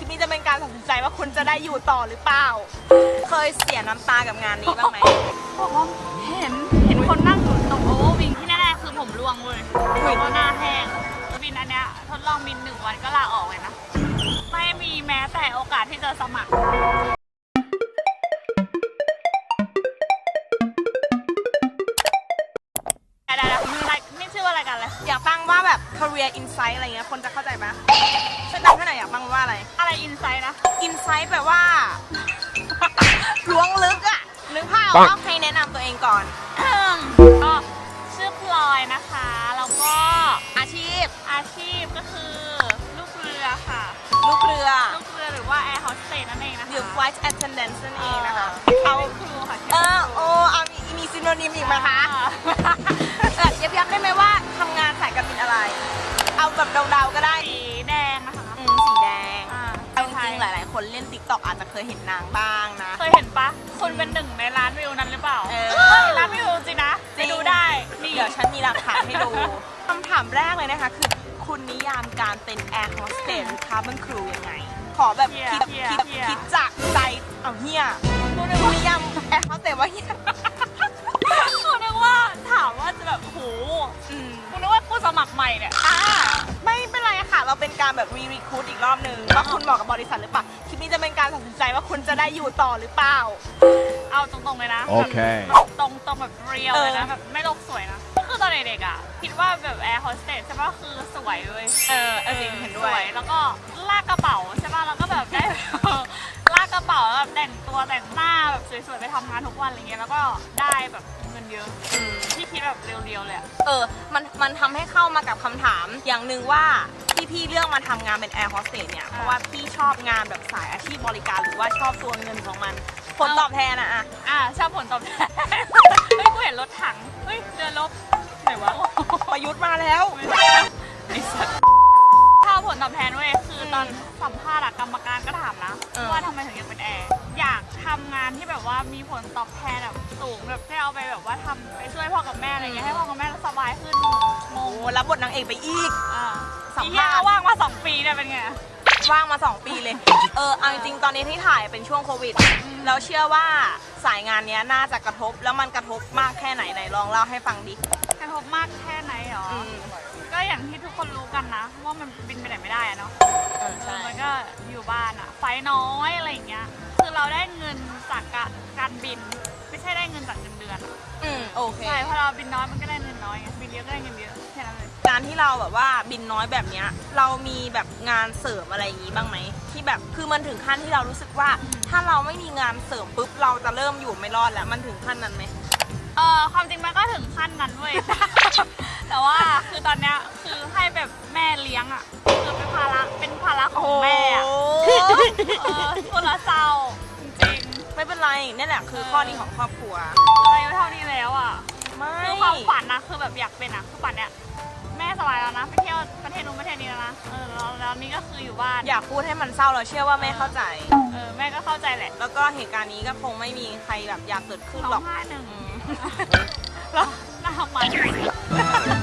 ลิปนี้จะเป็นการตัดสินใจว่าคุณจะได้อยู่ต่อหรือเปล่า เคยเสียน้ำตากับงานนี้บ้างไหมเห็นเห็นคนนั่งอยู่ตรงโอเวอร์วิงที่แน่ๆคือผมร่วงเลยแล้วก็หน้าแห้งบินอันเนี้ยทดลองบินหนึ่งวันก็ลาออกเลยนะ ไม่มีแม้แต่โอกาสที่จะสมัคร แบบ career insight อะไรเงี้ยคนจะเข้าใจไหมช่วยตั้งให้หน่อยอยากฟังว่าอะไร อะไรอินไซต์นะ insight แปลว่า ล้วงลึกอะนึกภาพว่าให้แนะนำตัวเองก่อน ก็ชื่อพลอยนะคะ แล้วก็อาชีพอาชีพก็คือลูกเรือค่ะ ลูกเรือลูกเรือหรือว่าแอร์โฮสเตสนั่นเองนะคะหรือ flight attendant นั่นเองนะคะเอาเอาครูค่ะเออโอเอามีมีซิโนนิมอีกไหมคะ เออยับยับได้ไหมว่า แบบเดาๆก็ได้ สีแดงนะคะอืมสีแดงอ่าเอาจริงๆหลายๆ คนเล่นติ๊กต็อกอาจจะเคยเห็นนางบ้างนะ เคยเห็นปะคุณเป็นหนึ่งในร้านวิวนั้นหรือเปล่าเออฮ้ยร้านวิวจริงนะจไปริงดูได้ นี่ เดี๋ยวฉันมีหลักฐานให้ดู คำถามแรกเลยนะคะ คือคุณนิยามการเป็นแอร์โฮสเตสหรือคาร์บอนครูยังไง ขอแบบคิดคิดคิดจากใจ เอาเฮียคุณนิยามแอร์โฮสเตสว่าเฮียคุณนึกว่าถามว่าจะแบบโหอืม คุณนึกว่าผู้สมัครใหม่เนี่ย อ่า การแบบรีรีคูดอีกรอบหนึ่งว่าคุณเหมาะกับบริษัทหรือเปล่าคลิปนี้จะเป็นการตัดสินใจว่าคุณจะได้อยู่ต่อหรือเปล่า เอาตรงๆเลยนะโอเค แบบตรงตรงแบบเรียวเลยนะเออแบบไม่โลกสวยนะ ก็คือตอนเด็กๆอะ คิดว่าแบบแอร์โฮสเตสใช่ปะคือสวยเลยเออเออจริงเห็นด้วสยแล้วก็ลากกระเป๋าใช่ปะแล้วก็แบบได้ ลากกระเป๋าแบบแต่งตัวแต่งหน้าแบบสวยๆไปทำงานทุกวันอะไรเงี้ยแล้วก็ได้แบบ เงินเยอะอืมที่คิดแบบเรียวๆเลยอะเออ มัน มันทำให้เข้ามากับคำถามอย่างหนึ่งว่าที่พี่เลือกมาทำงานเป็นแอร์โฮสเตสเนี่ย เพราะว่าพี่ชอบงานแบบสายอาชีพบริการหรือว่าชอบตัวเงินของมัน ผลตอบแทนอะอะอะชอบผลตอบแทน เฮ้ยกูเห็นรถถัง เฮ้ยเรือรบไหนวะ ประยุทธ์มาแล้ว ไอ้สัสถ้าผลตอบแทนเว้ยคือตอนสัมภาษณ์อะกรรมการก็ถามนะ เออ ว่าทำไมถึงอยากเป็นแอร์ อยากทำงานที่แบบว่ามีผลตอบแทนแบบสูงแบบได้เอาไปแบบว่าทำไปช่วยพ่อกับแม่อะไรเงี้ยให้พ่อกับแม่สบายขึ้นงโอ้งรับบทนางเอกไปอีก อ่าสัมอีภาษณ์เหี้ยว่างมาสองปีเนี่ยเป็นไง ว่างมา 2 ปีเลย เออเอาจริงๆตอนนี้ที่ถ่ายเป็นช่วงโควิด เราเชื่อว่าสายงานเนี้ยน่าจะกระทบ แล้วมันกระทบมากแค่ไหนไหนลองเล่าให้ฟังดิกระทบมากแค่ไหนหรอ อืมก็อย่างที่ทุกคนรู้กันนะ ว่ามันบินไปไหนไม่ได้อะเนาะ เออเอใช่อมันก็อยู่บ้านอะไฟน้อยอะไรอย่างเงี้ย คือเราได้เงินจากกะการบิน ไม่ใช่ได้เงินจากเงินเดือนอะอืมโอเค ใช่พอเราบินน้อยมันก็ได้เงินน้อยไงบินเยอะก็ได้เงินเยอะแค่นั้นเลย การที่เราแบบว่าบินน้อยแบบเนี้ย เรามีแบบงานเสริมอะไรอย่างงี้บ้างไหมที่แบบคือมันถึงขั้นที่เรารู้สึกว่า ถ้าเราไม่มีงานเสริมปุ๊บเราจะเริ่มอยู่ไม่รอดแล้วมันถึงขั้นนั้นไหม เออความจริงมันก็ถึงขั้นนั้นเว้ย แต่ว่าคือตอนเนี้ยคือให้แบบแม่เลี้ยงอะคือเป็นภาระเป็นภาระของแม่อะโอ้เออคนละเศร้าจริงไม่เป็นไรนี่แหละคือข้อดีของครอบครัว ๆอายุเท่านี้แล้วอะไม่คือความฝันนะคือแบบอยากเป็นอะคือฝันเนี้ยแม่สบายแล้วนะไปเที่ยวประเทศนู้นประเทศนี้แล้วนะเออแล้วแล้วนี่ก็คืออยู่บ้านอยากพูดให้มันเศร้าเราเชื่อว่าแม่เข้าใจ เออแม่ก็เข้าใจแหละแล้วก็เหตุการณ์นี้ก็คงไม่มีใครแบบอยากเกิดขึ้นร้หรออกงไห้หนึ่งอืมแล้วน่า ทำมัน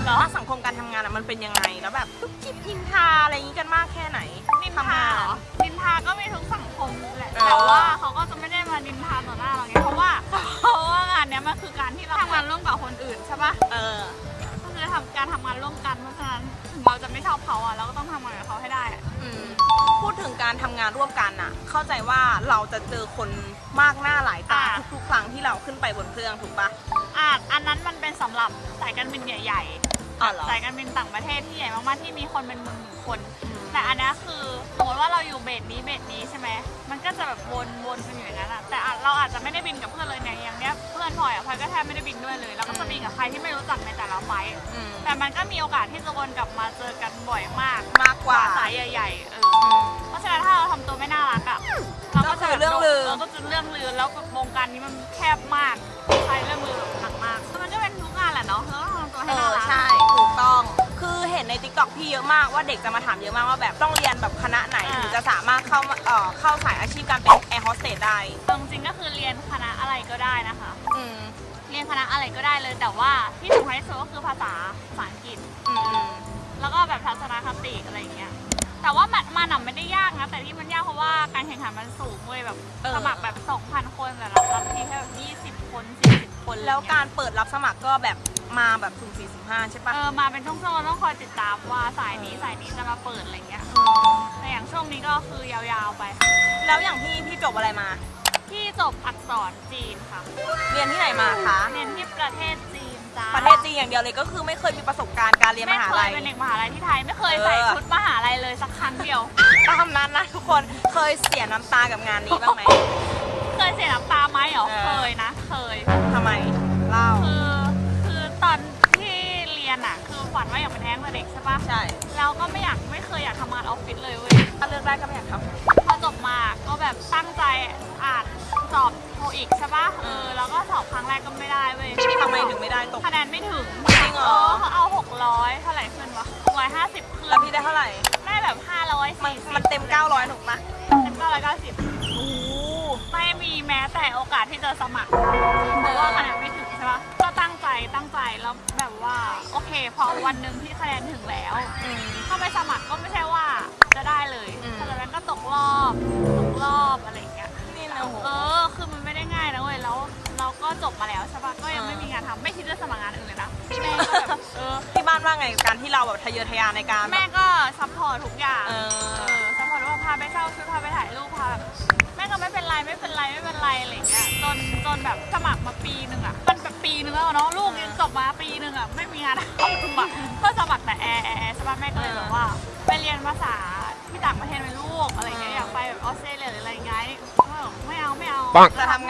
แล้วสังคมการทำงานอะมันเป็นยังไง แล้วแบบทุกคิดนินทาอะไรอย่างนี้กันมากแค่ไหนนินทำทางานเหรอนินทาก็มีทุกสังคมแหละเออแต่ว่าเขาก็จะไม่ได้มานินทาต่อหน้าเราไง เพราะว่าเพราะว่างานเนี้ยมันคือการที่เราทำงานร่วมกับคนอื่นใช่ปะเออ ก็คือทำการทำงานร่วมกันเพราะฉะนั้นถึงเราจะไม่ชอบเขาอะเราก็ต้องทำงานกับเขาให้ได้อะอืมพูดถึงการทำงานร่วมกันอะเข้าใจว่าเราจะเจอคนมากหน้าหลายตาทุกๆครั้งที่เราขึ้นไปบนเครื่องถูกปะ อะอันนั้นมันเป็นสำหรับสายการบินใหญ่อ๋อเหรอ ๆสายการบินต่างประเทศที่ใหญ่มากๆที่มีคนเป็นหมื่นๆคน แต่อันเนี้ยคือสมมติว่าเราอยู่เบสนี้เบสนี้ใช่ไหมมันก็จะแบบวนวนกันอยู่อย่างนั้นอะแต่อาจเราอาจจะไม่ได้บินกับเพื่อนเลยเนี่ยอย่างเนี้ยเพื่อนพลอยอะพลอยก็แทบไม่ได้บินด้วยเลย แล้วก็จะบินกับใครที่ไม่รู้จักในแต่ละไฟล์อืมแต่มันก็มีโอกาสที่จะวนกลับมาเจอกันบ่อยมากมากกว่าสายใหญ่ๆเอออืมเพราะฉะนั้นถ้าเราทำตัวไม่น่ารักอะ เราก็จะก็คือเรื่องลือ เราก็จะเรื่องลือแล้ววงการนี้มันแคบมากใช้เรื่องลือหนักมากมันก็เป็นทุกงานแหละเนาะเราก็ทำตัวเอให้น่าอรัก ใช่ถูกต้อง คือเห็นในติ๊กต็อกพี่เยอะมากว่าเด็กจะมาถามเยอะมากว่าแบบต้องเรียนแบบคณะไหนถึงจะสามารถเข้ามาเอ่อเข้าสายอาชีพการเป็นแอร์โฮสเตสได้จริงๆก็คือเรียนคณะอะไรก็ได้นะคะ อืมเรียนคณะอะไรก็ได้เลย แต่ว่าที่สำคัญที่สุดก็คือภาษาภาษาอังกฤษ อืมอืมแล้วก็แบบทัศนคติอะไรอย่างเงี้ย แต่ว่ามันมันอะ ไม่ได้ยากนะ แต่ที่มันยากเพราะการแข่งขันมันสูงเว้ยแบบเออ สมัครแบบ 2,000 คนแต่รับรับทีแค่แบบ20 คน 40 คนแล้วอะไรเงี้ยการเปิดรับสมัครก็แบบมาแบบสุ่มสี่สุ่มห้าใช่ปะ เออมาเป็นช่วงๆเราต้องคอยติดตามว่าสายนี้สายนี้จะมาเปิดอะไรเงี้ยแต่อย่างช่วงนี้ก็คือยาวๆไป แล้วอย่างพี่พี่จบอะไรมา ที่จบอักษรจีนค่ะ เรียนที่ไหนมาคะเรียนที่ประเทศจีน จ้าประเทศจีนอย่างเดียวเลยก็คือไม่เคยมีประสบการณ์การเรียนมไม่หาเคลัยย เป็นเด็กมหาลัยที่ไทย ไม่เคยเออใส่ชุดมหาลัยเลยสักครั้งเดียว ตามนั้นนะทุกคนเคยเสียน้ำตากับงานนี้บ้างไหม เคยเสียน้ำตาไหมเหรอ เออ เคยนะ เคย ทำไมเล่าคือ คือตอนที่เรียนอะ คือฝันว่าอยากเป็นแท้งแต่เด็กใช่ปะใช่เราก็ไม่อยากไม่เคยอยากทำงานออฟฟิศเลยเว้ย ถ้าเลือกได้ก็ไม่อยากทพอจบมาก็แบบตั้งใจอ่าน สอบโทอีกใช่ปะเออแล้วก็สอบครั้งแรกก็ไม่ได้เว้ยำทำไมถึงไม่ได้ตก คะแนนไม่ถึงจริงเหรอเขาเอา 600 เท่าไหร่ขึ้นวะ650ขึ้นแล้วพี่ได้เท่าไหร่ ได้แบบ 500มันมันเต็ม 900ถูกปะเต็ม990โอ้โหไม่มีแม้แต่โอกาสที่จะสมัครเพราะว่าคะแนนไม่ถึงใช่ปะก็ตั้งใจตั้งใจแล้วแบบว่าโอเคพอวันหนึ่งที่คะแนนถึงแล้ว อืม ถ้าไปสมัครก็ไม่ใช่ว่าจะได้เลย อื บมาแล้วใช่ปะก็ยังเออไม่มีงานทำไม่คิดจะสมัครงานอื่นเลยนะแม่ก็แบบเออที่บ้านว่าไงกับการที่เราแบบทะเยอทะยานในการแบแม่บก็ซัพพอร์ตทุกอย่างเอเอออซัพพอร์ตว่าพาไปเช่าชุดพาไปถ่ายรูปพาแบบแม่ก็ไม่เป็นไรไม่เป็นไรไม่เป็นไรอะไรอย่างเงี้ยจนจนแบบสมัครมาปีหนึ่งอะมันแบบปีหนึ่งแล้วอะเนาะลูกยังจบมาปีหนึ่งอะไม่มีงานทำอะก็สมัครแต่แอร์แอร์แอร์ใช่ปะแม่ก็เลยแบบว่า ไปเรียนภาษาที่ต่างประเทศไปลูกอะไรอย่างเงี้ยอยากไปแบบออสเตรเลียหรืออะไรอย่างเงี้ยก็แบบไม่เอาไม่เอาปังจะทำ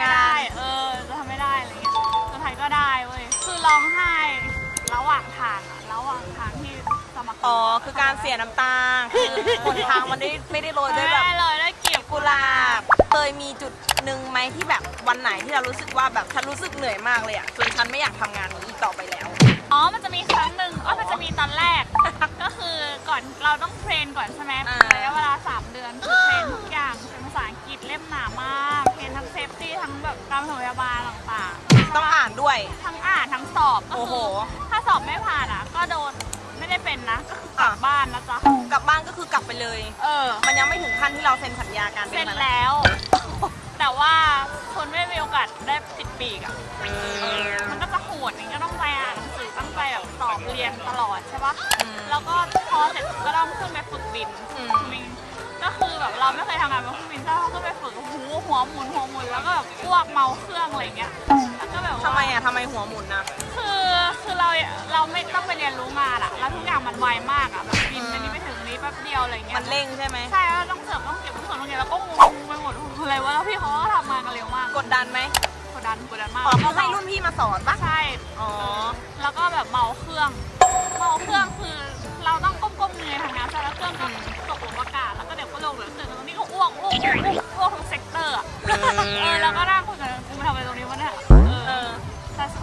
อ๋อ คือการเสียน้ำตาคือคนทางมันได้ไม่ได้โรยด้วยแบบได้เลยได้เก็บกุหลาบเคยมีจุดหนึ่งไหมที่แบบวันไหนที่เรารู้สึกว่าแบบฉันรู้สึกเหนื่อยมากเลยอะจนฉันไม่อยากทำงานนี้อีกต่อไปแล้ว อ๋อ มันจะมีครั้งหนึ่งอ๋อมันจะมีตอนแรก ก็คือก่อนเราต้องเทรนก่อนใช่ไหมอ่า ระยะเวลา 3 เดือนคือเทรนทุกอย่างเป็นภาษาอังกฤษเล่มหนามากเทรนทั้งเซฟตี้ทั้งแบบการปฐมพยาบาลต่างๆ ต้องอ่านด้วย ทั้งอ่านทั้งสอบก็โอ้โห คือถ้าสอบไม่ผ่านอะ ก็โดน ไม่ได้เป็นนะ ก็คือกลับบ้านนะจ๊ะ กลับบ้านก็คือกลับไปเลย เออ มันยังไม่ถึงขั้นที่เราเซ็นสัญญาการเสร็จมานะแล้ว แต่ว่าคนไม่มีโอกาสได้ติดปีกอะ มันก็จะโหดนี่ก็ต้องไปอ่านหนังสือตั้งใจแบบสอบเรียนตลอดใช่ปะอืมแล้วก็พอเสร็จก็ต้องขึ้นไปฝึกบินอืมบินก็คือแบบเราไม่เคยทำงานบนเครื่องบินใช่ปะก็ไปฝึกหูหัวหมุนหัวหมุนแล้วก็แบบอ้วกเมาเครื่องอะไรเงี้ยแล้วก็แบบว่าทำไมอะทำไมหัวหมุนนะ คือคือเราเราไม่ต้องไปเรียนรู้งานอะแล้วทุกอย่างมันไวมากอะแบบบินไปนี่ไปถึงนี้แป๊บเดียวอะไรเงี้ยมันเร่งใช่ไหมใช่แล้วต้องเสิร์ฟต้องเก็บต้องเสิร์ฟต้องเก็บแล้วก็งงไปหมดอะไรวะแล้วพี่เขาก็ทำงานกันเร็วมากกดดันไหมกดดันกดดันมากอ๋อคือให้รุ่นพี่มาสอนปะใช่อ๋อแล้วก็แบบเมาเครื่องเมาเครื่องคือเราต้องก้มๆเงยทำงานใช่แล้วเครื่องก็ตกหลุมอากาศแล้วก็เดี๋ยวก็ลงเหลือตื่นตรงนี้ก็อ้วกอ้วกอ้วกอ้วกทั้งเซกเตอร์อะเออแล้วก็นั่ง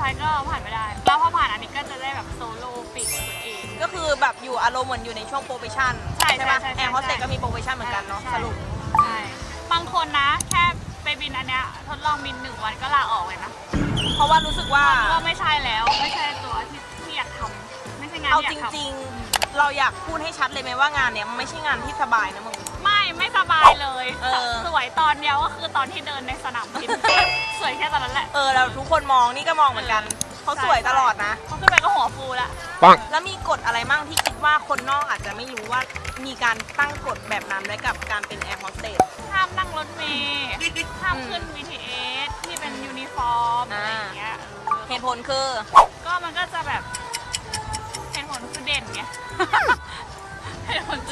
ท้ายก็ผ่านไม่ได้ แล้วพอผ่านอันนี้ก็จะได้แบบโซโล่ปีกตัวเอง ก็คือแบบอยู่อารมณ์เหมือนอยู่ในช่วงโปรเบชั่นใช่ใช่ปะใช่ใช่แอร์โฮสเตสก็มีโปรเบชั่นเหมือนกันเนาะใช่ สรุป ใช่บางคนนะ แค่ไปบินอันเนี้ยทดลองบินหนึ่งวันก็ลาออกเลยนะเพราะว่ารู้สึกว่า ว่าไม่ใช่แล้วไม่ใช่ตัวที่ที่อยากทำไม่ใช่งานเอาที่อจยากทำ ริงๆ เราอยากพูดให้ชัดเลยไหมว่างานเนี้ยมันไม่ใช่งานที่สบายนะมึง ไม่ไม่สบายเลยเออ สวยตอนเดียวก็คือตอนที่เดินในสนามบินสวยแค่ตอนนั้นแหละเออเราทุกคนมองนี่ก็มองเหมือนกันเขาสวยตลอดนะพอขึ้นไปก็หัวฟูละปังแล้วมีกฎอะไรมั่งที่คิดว่าคนนอกอาจจะไม่รู้ว่ามีการตั้งกฎแบบนั้นไว้กับการเป็นแอร์โฮสเตส ห้ามนั่งรถเมล์ห้ามอืมขึ้น BTS ที่เป็นยูนิฟอร์มอะไรอย่างเงี้ยเออเหตุผลคือ ก็มันก็จะแบบเหตุผลคือเด่นไงเหตุผล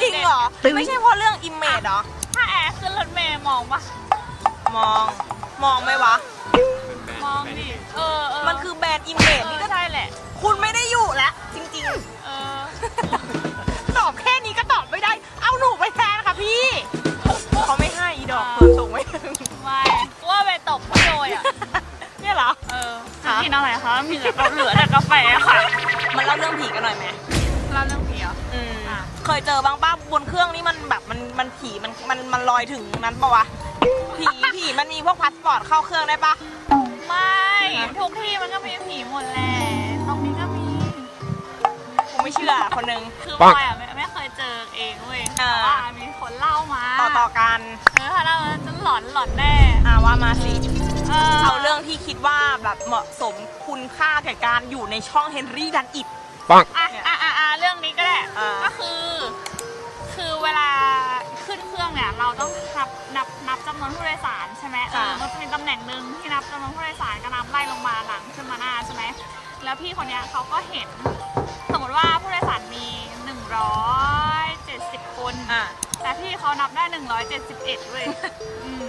จคืริงด่นเหรอไม่ใช่เพราะเรื่องอิมเมจเหรอ ถ้าแอร์ขึ้นรถเมล์มองปะมอง มองไหมวะ มองดิเออเออมันคือแบรนด์อิมเมจเอนี่อก็ใช่แหละ คุณไม่ได้อยู่แล้ว จริง เออๆ ตอบแค่นี้ก็ตอบไม่ได้ เอาหนูไปแทนค่ะพี่ เขาไม่ให้อีดอกอ่าเปิดส่งไม่ถึงไม่กูว่าไปตบผู้โดยอะ เนี่ยเหรอ เออค่ะกินอะไรคะ มีแต่เหลือแต่กาแฟค่ะ มันเล่าเรื่องผีกันหน่อยไหม เคยเจอบ้างป้าบนเครื่องนี่มันแบบมันมันผีมันมันมันลอยถึงนั้นปะวะผีผีมันมีพวกพาสปอร์ตเข้าเครื่องได้ปะ ไม่ ฮะ ทุกที่มันก็มีผีหมดแหละตรงนี้ก็มี ผมไม่เชื่อคนหนึง คือปัพงลอยอะไม่ไม่เคยเจอเองเว้ยอ่าแต่ว่ามีคนเล่ามาต่อต่อกันเออถ้าเล่าหลอนหลอนแน่อ่าว่ามาสิเออเอาเรื่องที่คิดว่าแบบเหมาะสมคุณค่าแก่การอยู่ในช่องเฮนรี่ดันอิดอะอะอะอะเรื่องนี้ก็ได้ อ่า ก็คือคือเวลาขึ้น เครื่องเนี่ยเราต้องนับนับนับจำนวนผู้โดยสารใช่ไหมเออมันจะมีตำแหน่งหนึ่งที่นับจำนวนผู้โดยสารก็นับไล่ลงมาหลังขึ้นมาหน้าใช่ไหมแล้วพี่คนเนี้ยเขาก็เห็น สมมติว่าผู้โดยสารมี 170 คน อะ แต่พี่เขานับได้ 171เว้ยอืม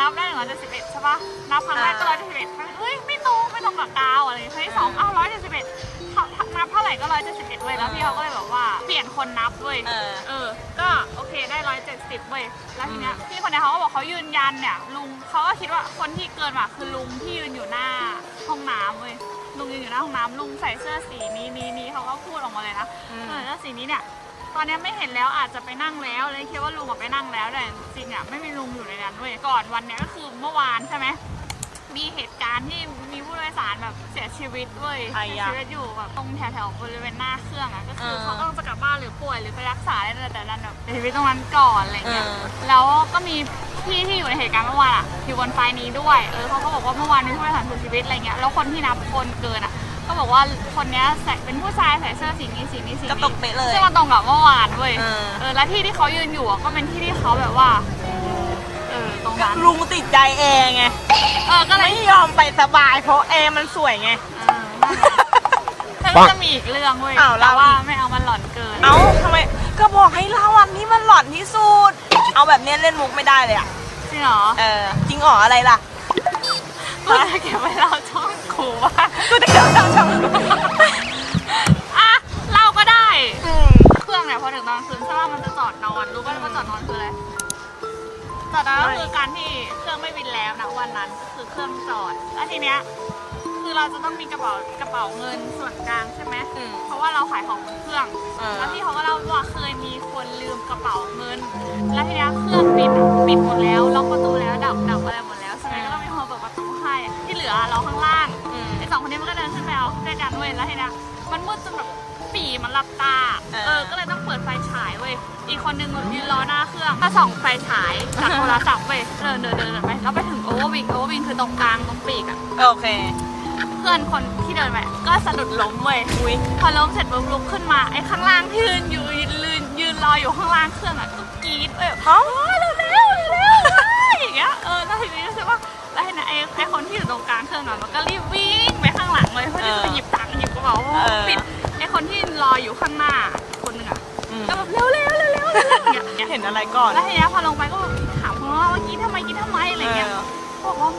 นับได้ 171 ใช่ปะนับครั้งแรกก็171เฮ้ย ไม่ตรง ไม่ตรงกับกาวอะไรครั้งที่สองอ้าว171เขา นับเท่าไหร่ก็171เว้ยแล้วพี่เขาก็เลยบอกว่าเปลี่ยนคนนับเว้ยเออ เออ ก็โอเคได้170เว้ยแล้วทีเนี้ยพี่คนเนี้ยเขาก็บอกเขายืนยันเนี่ยลุงเขาก็คิดว่าคนที่เกินมาคือลุงที่ยืนอยู่หน้าห้องน้ำเว้ยลุงยืนอยู่หน้าห้องน้ำลุงใส่เสื้อสีนี้นี้นี้เขาก็พูดออกมาเลยนะอืมเออแล้วสีนี้เนี่ย ตอนนี้ไม่เห็นแล้วอาจจะไปนั่งแล้วเลยคิดว่าลุงอะไปนั่งแล้วแต่จริงๆอะไม่มีลุงอยู่ในนั้นเว้ยก่อนวันเนี้ยก็คือเมื่อวานใช่ไหมมีเหตุการณ์ที่มี ผู้โดยสารแบบเสียชีวิตเว้ยไอ้เสียยะชีวิตอยู่แบบตรงแถวๆบริเวณหน้าเครื่องอะก็คือเออเขากำลังจะกลับบ้านหรือป่วยหรือไปรักษาอะไรแต่ดันแบบเสียชีวิตตรงนั้นก่อนอะไรเงี้ยเออ แล้วก็มีพี่ที่อยู่ในเหตุการณ์เมื่อวานอะอยู่บนไฟล์นี้ด้วยเออเขาก็บอกว่าเมื่อวานมีผู้โดยสารเสียชีวิตอะไรเงี้ยแล้วคนที่นับคนเกินอะ ก็บอกว่าคนเนี้ยใส่เป็นผู้ชายใส่เสื้อสีนี้สีนี้สีนี้ ก็ตรงเป๊ะเลย ซึ่งมันตรงกับเมื่อวานเว้ย เออ เออ แล้วที่ที่เขายืนอยู่อะก็เป็นที่ที่เขาแบบว่า เออ ตรงก็นั้น ลุงติดใจแอร์ไง เออก็เลยไม่ยอมไปสบายเพราะแอร์มันสวยไงเออนั่นแหละแล้วก็จะมีอีกเรื่องเว้ยอ้าวแต่ว่าเล่าอีก ไม่เอามันหลอนเกิน เอ้าทำไมก็บอกให้เล่าอันนี้มันหลอนที่สุด เอาแบบเนี้ยเล่นมุกไม่ได้เลยอะ จริงเหรอเออ จริงเหรออะไรล่ะกูจะเก็บไว้เล่าช่องกูว่ากูจะเล่าช่องอะเล่าก็ได้ อืมเครื่องเนี่ยพอถึงตอนคืนใช่ป่ะมันจะจอดนอน รู้ป่ะว่าจอดนอนคืออะไร จอดนอนก็คือการที่เครื่องไม่บินแล้วนะวันนั้นก็คือเครื่องจอด แล้วทีเนี้ยคือเราจะต้องมีกระเป๋ากระเป๋าเงินส่วนกลางใช่ไหมอืมเพราะว่าเราขายของบนเครื่อง เออ แล้วพี่เขาก็เล่าว่าเคยมีคนลืมกระเป๋าเงิน แล้วทีเนี้ยเครื่องปิดอะปิดหมดแล้วล็อกประตูแล้วดับดับอะไรหมดแล้วใช่ไหมก็ต้องมีคนเปิดประตูให้ที่เหลือเราข้างล่าง อืมไอ้สองคนนี้มันก็เดินขึ้นไปเอาด้วยกันเว้ยแล้วทีเนี้ยมันมืดจนแบบ ปีมันหลับตา เออ เออ ก็เลยต้องเปิดไฟฉายเว้ย อีกคนนึงยืนรอหน้าเครื่องก็ส่องไฟฉายจากโทรศัพท์เว้ยเดินเดินเดินเดินไป แล้วไปถึงโอเวอร์วิง โอเวอร์วิงคือตรงกลางตรงปีกอะโอเค เพื่อนคนที่เดินไปก็สะดุดล้มเว้ย อุ้ยพอล้มเสร็จปุ๊บลุกขึ้นมา ไอ้ข้างล่างที่ยืนอยู่ยืนยืนยืนรออยู่ข้างล่างเครื่องอะก็กรี๊ดเว้ยเอ้าเร็วเร็วเร็วเร็วอย่างเงี้ย เออ แล้วทีนี้ใช่ปะแล้วทีนี้ไอ้ไอ้คนที่อยู่ตรงกลางเครื่องอะมันก็รีบวิ่งไปข้างหลังเลยเพื่อที่จะไปหยิบตังค์หยิบกระเป๋าเพราะว่าปิดไอ้คนที่ร ออยู่ข้างหน้าคนหนึ่งอะอืมก็แบบเร็วเร็วเร็วเร็วเร็วอย่างเงี้ยเห็นอะไรก่อน แล้วทีนี้พอลงไปก็แบบถามเขาว่าเมื่อกี้ทำไมกี้ทำไมอะไรเงี้ยเออบอกว่า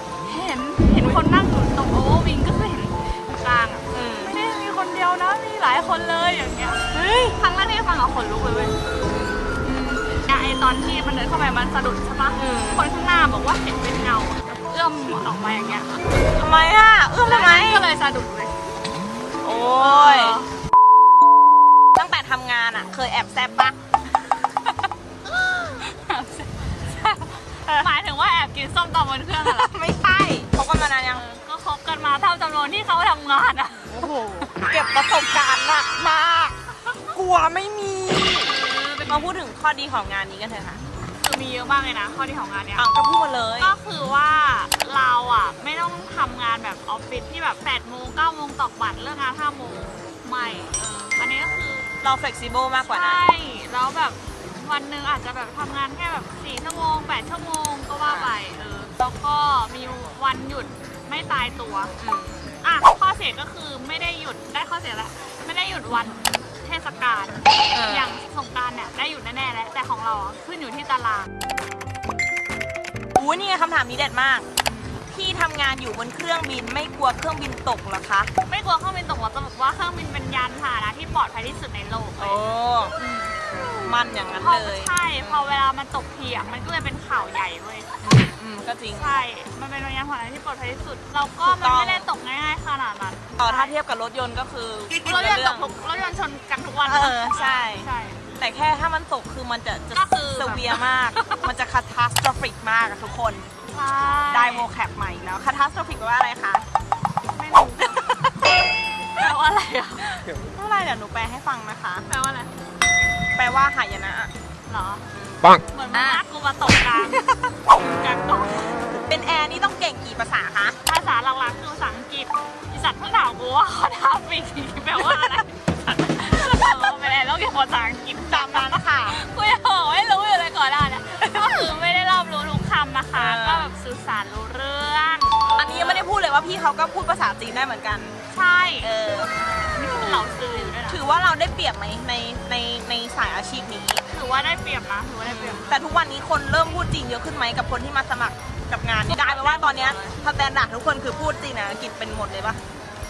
เห็นเห็นคนนั่งอยู่ตรงโอเวอร์วิงก็คือเห็นอยู่กลางอะอืมไม่ได้มีคนเดียวนะมีหลายคนเลยอย่างเงี้ยเฮ้ยครั้งแรกที่ฟังอะขนลุกเลยเว้ยอืมไอตอนที่มันเดินเข้าไปมันสะดุดใช่ปะอืมคนข้างหน้าบอกว่าเห็นเป็นเงาแบบเอื้อมออกมาอย่างเงี้ยทำไมอะเอื้อมทำไมก็เลยสะดุดเลยโอ้ยตั้งแต่ ทำงานอะ เคยแอบแซบปะหมายถึงว่าแอบกินส้มตำบนเครื่องอะเหรอไม่ใช่เขากันมานานยังเออก็คบกันมาเท่าจำนวนที่เขาทำงานอะโอ้โห เก็บประสบการณ์หนักมาก กลัวไม่มีมาพูดถึงข้อดีของงานนี้กันเถอะค่ะ คือมีเยอะมากเลยนะ ข้อดีของงานเนี้ยอะก็พูดมาเลย ก็คือว่าเราอะไม่ต้องทำงานแบบออฟฟิศที่แบบ8โมง9โมงตอกบัตรเลิกงาน5โมงไม่เอออันนี้ก็คือ เรา flexible มากกว่าใชนั้น่แล้วแบบวันหนึ่งอาจจะแบบทำงานแค่แบบ4ชั่วโมง 8 ชั่วโมงก็ว่าไปเออแล้วก็มีวันหยุดไม่ตายตัวอืมอะ ข้อเสียก็คือไม่ได้หยุดได้ข้อเสียแล้วไม่ได้หยุดวันเทศกาลเออ อย่างสงกรารเนี่ยได้หยุดแน่ๆแล้วแต่ของเราอะขึ้นอยู่ที่ตาราง อู้นี่ไงคำถามนี้เด็ดมาก พี่ทำงานอยู่บนเครื่องบินไม่กลัวเครื่องบินตกเหรอคะ ไม่กลัวเครื่องบินตกหรอกจะบอกว่าเครื่องบิน มมันอย่างนั้นพอเลยใช่ พอเวลามันตกทีอะมันก็เลยเป็นข่าวใหญ่เว้ย อืมก็จริง ใช่ มันเป็นยานพาหนะที่ปลอดภัยที่สุด เราก็ถูกมันต้อง ไม่ได้ตกง่ายๆขนาดนั้นต่อถ้าเทียบกับรถยนต์ก็คือรถยนต์ตกทุกรถยนต์ชนกันทุกวันเออใช่ ใช่ แต่แค่ถ้ามันตกคือมันจะจะก็คือเซเวียมาก มันจะคาทาสโตรฟิกมากอะทุกคน ใช่ได้โมแคปใหม่อีกแล้วคาทาสโตรฟิกแปลว่าอะไรคะ ไม่รู้แปล ว่าอะไรอะไม่เป็นไรเดี๋ยวหนูแปลให้ฟังนะคะ แปลว่าอะไร แปลว่าหายนะอะเหรอ ปังเหมือนมันลากกูมาตกกลางกลางเป็นแอร์นี่ต้องเก่งกี่ภาษาคะ ภาษาหลักๆคือภาษาอังกฤษอีสัตว์เพิ่งถามกูว่าเขาทำปีกแปลว่าอะไรไม่ได้ต้องเรียนภาษาอังกฤษตามนั้น ว่าพี่เขาก็พูดภาษาจีนได้เหมือนกัน ใช่เออนี่ก็เป็นเหล่าซื้ออยู่ด้วยนะถือว่าเราได้เปรียบไหมในในในสายอาชีพนี้ ถือว่าได้เปรียบนะถือว่าได้เปรียบ แต่ทุกวันนี้คนเริ่มพูดจีนเยอะขึ้นไหมกับคนที่มาสมัครกับงานนี้ได้ไหมว่าตอนเนี้ยสแตนดาร์ดทุกคนคือพูดจีนนะอังกฤษเป็นหมดเลยปะ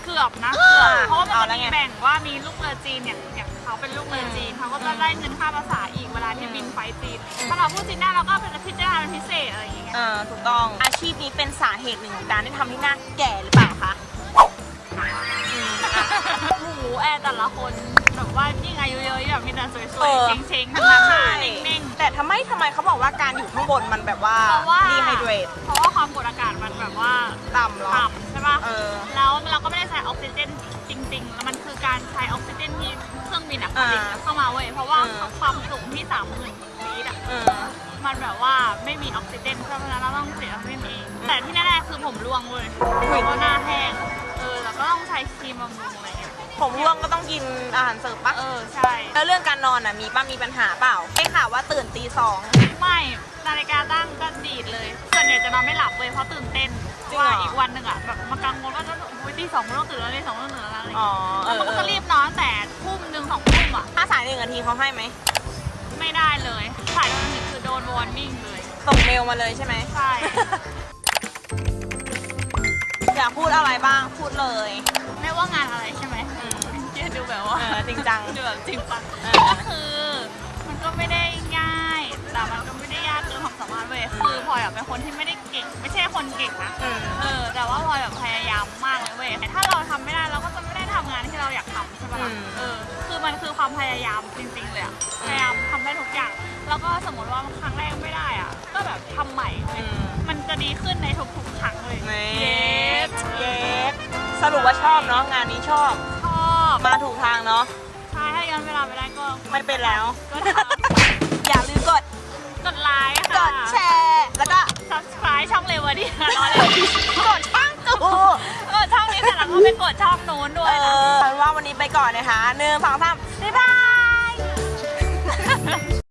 เกือบนะเกือบอ่าเพราะว่ามันเอาจะแล้วมีไงแบ่งว่ามีลูกเรือจีนเนี่ยอย่าง เขาเป็นลูกเรือจีนเขาก็จะได้เงินค่าภาษาอีกเวลาที่บินไฟล์จีนถ้าเราพูดจีนได้เราก็เป็นพิจารณาเป็นพิเศษอะไรอย่างเงี้ยอ่าถูกต้องอาชีพนี้เป็นสาเหตุหนึ่งของการที่ทำให้หน้าแก่หรือเปล่าคะอืมอะโอ้โหแอร์แต่ละคนแบบว่ายิ่งอายุเยอะๆแบบมีแต่สเอวยอๆเช้งๆทั้งนั้นใช่นิ่งแต่ทำไมทำไมเขาบอกว่าการอยู่ข้างบนมันแบบว่าๆเพราะว่าดีไฮเดรตเพราะว่าความกดอากาศมันแบบว่าต่ำเหรอต่ำใช่ป่ะเออแล้วเราก็ไม่ได้ใช้ออกซิเจนจริงๆแล้วมันคือ การใช้ออกซิเจนที่เครื่องบินอะผลิตอ่าเข้ามาเว้ยเพราะว่าอืมความสูงที่สามหมื่นฟีตอะเออมันแบบว่าไม่มีออกซิเจนเพราะฉะนั้นเราต้องผลิตออกซิเจนเองแต่ที่แน่ๆคือผมร่วงเว้ยอุ๊ยเพราะว่าหน้าแห้งเออแล้วก็ต้องใช้ครีมบำรุงอะไรเงี้ยผมร่วงก็ต้องกินอาหารเสริมปะเออใช่แล้วเรื่องการนอนอะมีป้ามีปัญหาเปล่าได้ข่าวว่าตื่นตีสองไม่นาฬิกาตั้งก็ดีดเลยส่วนใหญ่จะนอนไม่หลับเว้ยเพราะตื่นเต้นจริงเหรอว่าอีกวันหนึ่งอะแบบมากังวลว่าจะอุ้ย ตีสองไม่ต้องตื่นแล้วตีสองไม่ต้องตื่นแล้วอะไรอ๋อเงี้ยเอแล้วอมันก็เอจะอรีบนอนตั้งแต่ทุ่มหนึ่งสองทุ่มอะถ้าสายหนึ่งนาทีเขาให้ไหมไม่ได้เลยสายโดนหนึ่งคือโดนวอร์นิ่งเลย ส่งเมลมาเลยใช่ไหม ใช่ อยากพูดอะไรบ้างพูดเลย ไม่ว่างานอะไรใช่ไหมอืมยืนดูแบบว่าเออจริงจังดูแบบจริงจังเออ ก็คือ มันก็ไม่ได้ง่าย แต่มันก็ไม่ได้ยากเกิน ความสามารถเว้ยคือพลอยอะเป็นคนที่ไม่ได้เก่ง ไม่ใช่คนเก่งนะอืมเออ แต่ว่าพลอยแบบพยายามมากเลยเว้ยแต่ถ้าเราทำไม่ได้เราก็จะไม่ได้ทำงานที่เราอยากทำใช่ปะล่ะอืม เออ คือมันคือความพยายามจริงๆเลยอะพยายามทำได้ทุกอย่าง แล้วก็สมมติว่าครั้งแรกไม่ได้อะก็แบบทำใหม่เว้อืยมมันจะดีขึ้นในทุกๆครั้งเลยนี่เย้เย้สรุปว่าชอบเนาะงานนี้ชอบ ชอบมาถูกทางเนาะ ใช่ถ้าย้อนเวลาไปได้ก็ไม่เป็นแล้ว ก็ทอ ดแชร์ แล้วก็ subscribe ช่องเลวดีค่ะรอเลยกดช่างกูเออช่องนี้เสร็จแล้วก็ไปกดช่องนู้นด้วเอยนะอเอาเป็นว่าวันนี้ไปก่อนนะคะหนึ่งสองสามบ๊ายบาย